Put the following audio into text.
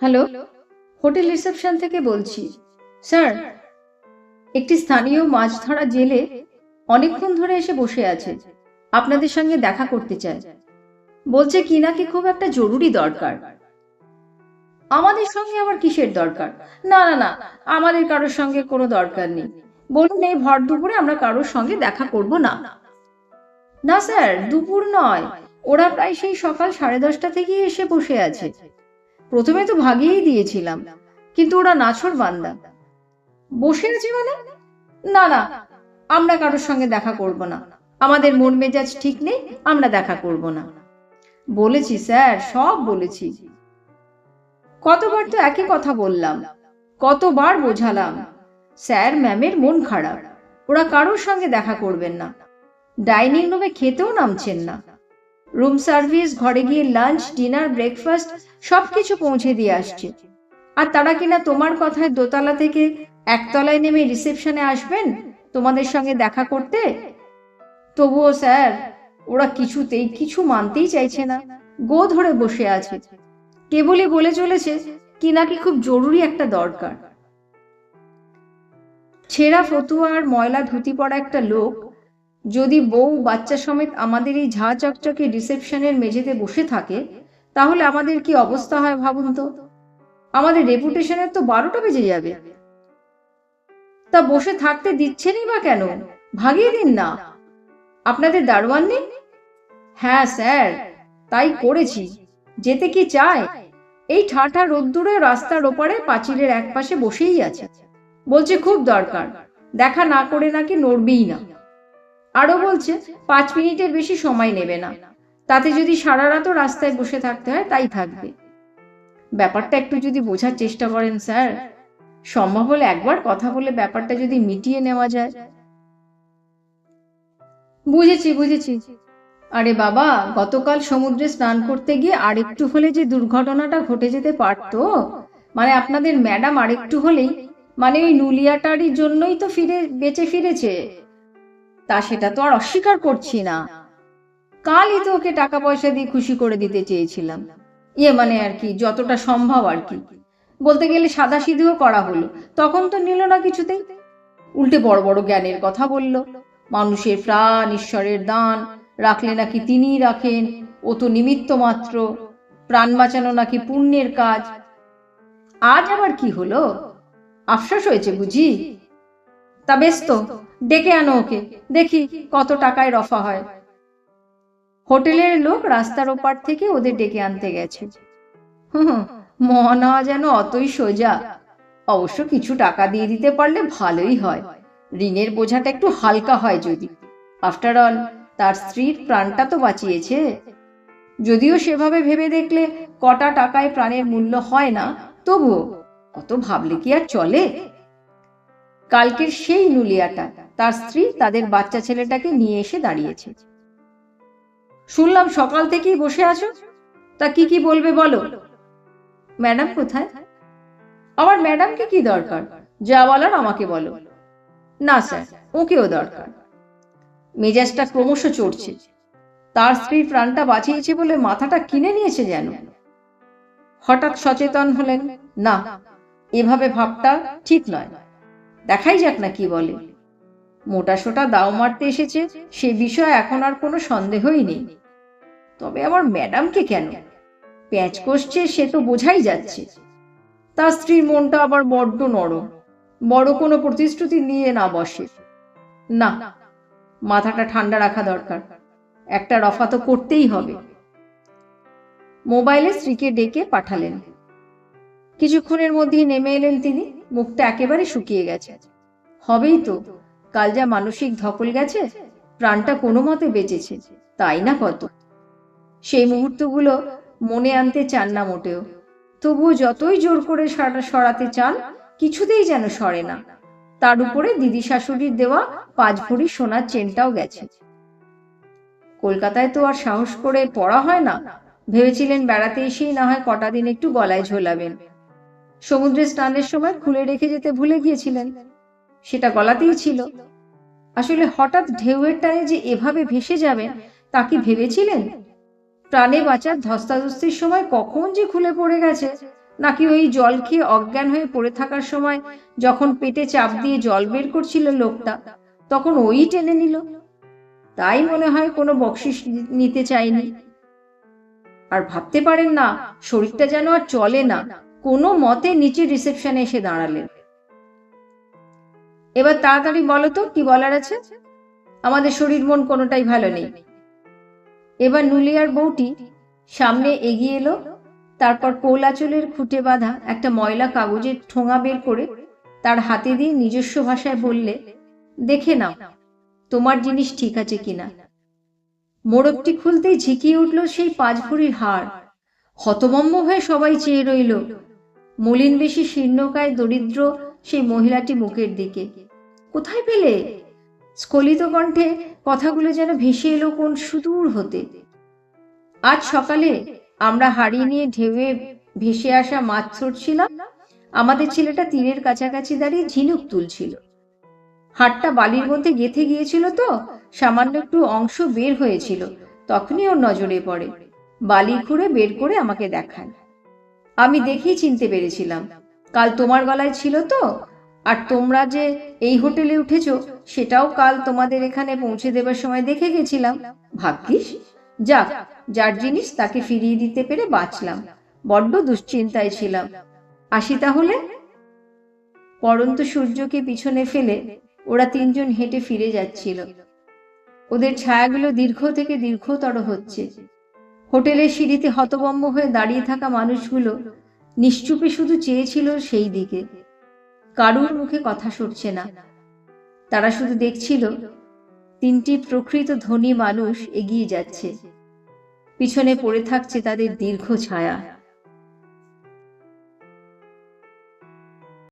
Hello, hotel reception থেকে বলছি। Sir, একটি স্থানীয় মাছ ধরা জেলে অনেকক্ষণ ধরে এসে বসে আছে। আপনাদের সঙ্গে দেখা করতে চায় বলছে কি নাকি খুব একটা জরুরি দরকার। আমাদের সঙ্গে আবার কিসের দরকার? না না না, আমাদের কারোর সঙ্গে কোনো দরকার নেই। বলুন, এই ভর দুপুরে আমরা কারোর সঙ্গে দেখা করব না। না, স্যার, দুপুর নয়। ওরা প্রায় সেই সকাল সাড়ে দশটা থেকেই এসে বসে আছে। প্রথমে তো ভাগিয়েই দিয়েছিলাম, কিন্তু ওরা নাছর বান্দা। বসে আছে মানে? না না, আমরা কারোর সঙ্গে দেখা করব না। আমাদের মন মেজাজ ঠিক নেই, আমরা দেখা করব না। বলেছি, স্যার, সব বলেছি। কতবার তো একই কথা বললাম, কতবার বোঝালাম। স্যার, ম্যামের মন খারাপ, ওরা কারোর সঙ্গে দেখা করবেন না। ডাইনিং রুমে খেতেও নামছেন না। রুম সার্ভিস, ঘরে গিয়ে লাঞ্চ, ডিনার, ব্রেকফাস্ট সবকিছু পৌঁছে দিয়ে আসছে। আর তারা কিনা তোমার কথায় দোতলা থেকে একতলায় নেমে রিসেপশনে আসবেন? তোমাদের সঙ্গে দেখা করতে? তবুও স্যার, ওরা কিছুতেই কিছু মানতেই চাইছে না। গো ধরে বসে আছে। কেবলই বলে চলেছে কি নাকি খুব জরুরি একটা দরকার। ছেঁড়া ফতুয়া আর ময়লা ধুতি পরা একটা লোক যদি বউ বাচ্চা সমেত আমাদের এই ঝা চকচকে রিসেপশনের মেঝেতে বসে থাকে তাহলে আমাদের কি অবস্থা হয় ভাবুন তো? আমাদের রেপুটেশনের তো বারোটা বেজে যাবে। তা বসে থাকতে দিচ্ছেনই বা কেন? ভাগিয়ে দিন না। আপনাদের দারোয়ান নেই? হ্যাঁ স্যার, তাই করেছি। যেতে কি চায়? এই ঠাঠা রোদ্দুরে রাস্তার ওপারে পাঁচিলের একপাশে বসেই আছে। বলছে, খুব দরকার। দেখা না করে নাকি নড়বেই না। আরও বলছে, পাঁচ মিনিটের বেশি সময় নেবে না। তাতে যদি সারা রাতও রাস্তায় বসে থাকতে হয়, তাই থাকবে। ব্যাপারটা একটু যদি বোঝার চেষ্টা করেন, স্যার, সম্ভব হলে একবার কথা বলে ব্যাপারটা যদি মিটিয়ে নেওয়া যায়। বুঝেছি বুঝেছি। আরে বাবা, গতকাল সমুদ্রে স্নান করতে গিয়ে আরেকটু হলে যে দুর্ঘটনাটা ঘটে যেতে পারতো মানে আপনাদের ম্যাডাম আরেকটু হলেই মানে ওই নুলিয়াটারির জন্যই তো ফিরে, বেঁচে ফিরেছে। তা সেটা তো আর অস্বীকার করছি না। কালই তো ওকে টাকা পয়সা দিয়ে খুশি করে দিতে চেয়েছিলাম। ইয়ে মানে আর কি, যতটা সম্ভব আর কি। বলতে গেলে সাদা সিধুও করা হলো। তখন তো নিল না কিছুতেই। উল্টে বড় বড় জ্ঞানের কথা বলল। মানুষের প্রাণ, ঈশ্বরের দান, রাখলে নাকি তিনিই রাখেন। ও তো নিমিত্ত মাত্র। প্রাণ বাঁচানো নাকি পুণ্যের কাজ। আজ আবার কি হলো? আফসোস হয়েছে বুঝি? তা বেশ তো, ডেকে আনো ওকে। দেখি কত টাকায় রফা হয়। হোটেলের লোক রাস্তার ওপার থেকে ওদের ডেকে আনতে গেছে। হুম যেন অতই সোজা। অবশ্য কিছু টাকা দিয়ে দিতে পারলে ভালোই হয়। ঋণের বোঝাটা একটু হালকা হয় যদি। আফটার অল তার স্ত্রীর প্রাণটা তো বাঁচিয়েছে। যদিও সেভাবে ভেবে দেখলে কটা টাকায় প্রাণের মূল্য হয় না, তবুও অত ভাবলে কি আর চলে? কালকের সেই নুলিয়াটা, তার স্ত্রী তাদের বাচ্চা ছেলেটাকে নিয়ে এসে দাঁড়িয়েছে। শুনলাম সকাল থেকেই বসে আছো। তা কি কি বলবে বলো? ম্যাডাম কোথায়? আমার ম্যাডামকে কি দরকার? যা বলার আমাকে বলো। না, স্যার, ওকেও দরকার। মেজাজটা ক্রমশ চড়ছে। তার স্ত্রীর প্রাণটা বাঁচিয়েছে বলে মাথাটা কিনে নিয়েছে যেন। হঠাৎ সচেতন হলেন, না, এভাবে ভাবটা ঠিক নয়। দেখাই যাক না কি বলে। মোটা সোটা দাও মারতে এসেছে, সে বিষয়ে এখন আর কোনো সন্দেহই নেই। তবে আমার ম্যাডামকে কেন? প্যাঁচ কষছে সে তো বোঝাই যাচ্ছে। তার স্ত্রীর মনটা আবার বড্ড নরম। বড় কোনো প্রতিশ্রুতি নিয়ে না বসে। না, মাথাটা ঠান্ডা রাখা দরকার। একটা রফা তো করতেই হবে। মোবাইলে স্ত্রীকে ডেকে পাঠালেন। কিছুক্ষণের মধ্যেই নেমে এলেন তিনি। মুখটা একেবারে শুকিয়ে গেছে। হবেই তো। কাল যা মানসিক ধকল গেছে, প্রাণটা কোনো মতে বেঁচেছে, তাই না কত? সেই মুহূর্তগুলো মনে আনতে চান না মোটেও। তবুও যতই জোর করে সারা- সরাতে চান, কিছুতেই যেন সরে না। তার উপরে দিদি শাশুড়ির দেওয়া পাঁচ ভরি সোনার চেনটাও গেছে। কলকাতায় তো আর সাহস করে পড়া হয় না। ভেবেছিলেন বেড়াতে এসেই না হয় কটা দিন একটু গলায় ঝোলাবেন। সমুদ্রে স্নানের সময় খুলে রেখে যেতে ভুলে গিয়েছিলেন। সেটা গলাতেই ছিল। আসলে হঠাৎ ঢেউয়ের টানে যে এভাবে ভেসে যাবেন তা কি ভেবেছিলেন? প্রাণে বাঁচার ধস্তাধস্তির সময় কখন যে খুলে পড়ে গেছে, নাকি ওই জল খেয়ে অজ্ঞান হয়ে পড়ে থাকার সময় যখন পেটে চাপ দিয়ে জল বের করছিল লোকটা, তখন ওই টেনে নিল। তাই মনে হয় কোনো বকশিস নিতে চায়নি। আর ভাবতে পারেন না, শরীরটা যেন আর চলে না। কোনো মতে নিচে রিসেপশনে এসে দাঁড়ালেন। এবার তাড়াতাড়ি বলো তো, কি বলার আছে? আমাদের শরীর মন কোনোটাই ভালো নেই। এবার নুলিয়ার বউটি সামনে এগিয়ে এলো, তারপর কোলাচলের খুঁটে বাঁধা একটা ময়লা কাগজের ঠোঙা বের করে তার হাতে দিয়ে নিজস্ব ভাষায় বললে, দেখে নাও, তোমার জিনিস ঠিক আছে কিনা? মোড়কটি খুলতেই ঝিকিয়ে উঠল সেই পাঁচ ভরির হার। হতবম্ব হয়ে সবাই চেয়ে রইল। মলিন বেশি শীর্ণকায়, দরিদ্র সেই মহিলাটি মুখের দিকে। কোথায় পেলে? স্খলিত কণ্ঠে কথাগুলো যেন ভেসে এলো কোন সুদূর হতে। আজ সকালে আমরা হাড়ি নিয়ে ঢেউয়ে ভেসে আসা মাছ ছড়ছিলাম আমাদের ছেলেটা তীরের কাছাকাছি দাঁড়িয়ে ঝিনুক তুলছিল। হাটটা বালির মধ্যে গেথে গিয়েছিল তো, সামান্য একটু অংশ বের হয়েছিল। তখনই ওর নজরে পড়ে। বালি খুঁড়ে বের করে আমাকে দেখায়। আমি দেখেই চিনতে পেরেছিলাম। কাল তোমার গলায় ছিল তো, আর তোমরা যে এই হোটেলে উঠেছো, সেটাও কাল তোমাদের এখানে পৌঁছে দেবার সময় দেখে গেছিলাম। ভাগ্যিস? যাক, যার জিনিস তাকে ফিরিয়ে দিতে পেরে বাঁচলাম। বড্ড দুশ্চিন্তায় ছিলাম। আসি তাহলে? পরন্ত সূর্যকে পিছনে ফেলে ওরা তিনজন হেঁটে ফিরে যাচ্ছিল। ওদের ছায়াগুলো দীর্ঘ থেকে দীর্ঘতর হচ্ছে। হোটেলের সিঁড়িতে হতবম্ব হয়ে দাঁড়িয়ে থাকা মানুষগুলো নিশ্চুপে শুধু চেয়েছিল সেই দিকে। কারুর মুখে কথা সরছে না। তারা শুধু দেখছিল, তিনটি প্রকৃত ধনী মানুষ এগিয়ে যাচ্ছে। পিছনে পড়ে থাকছে তাদের দীর্ঘ ছায়া।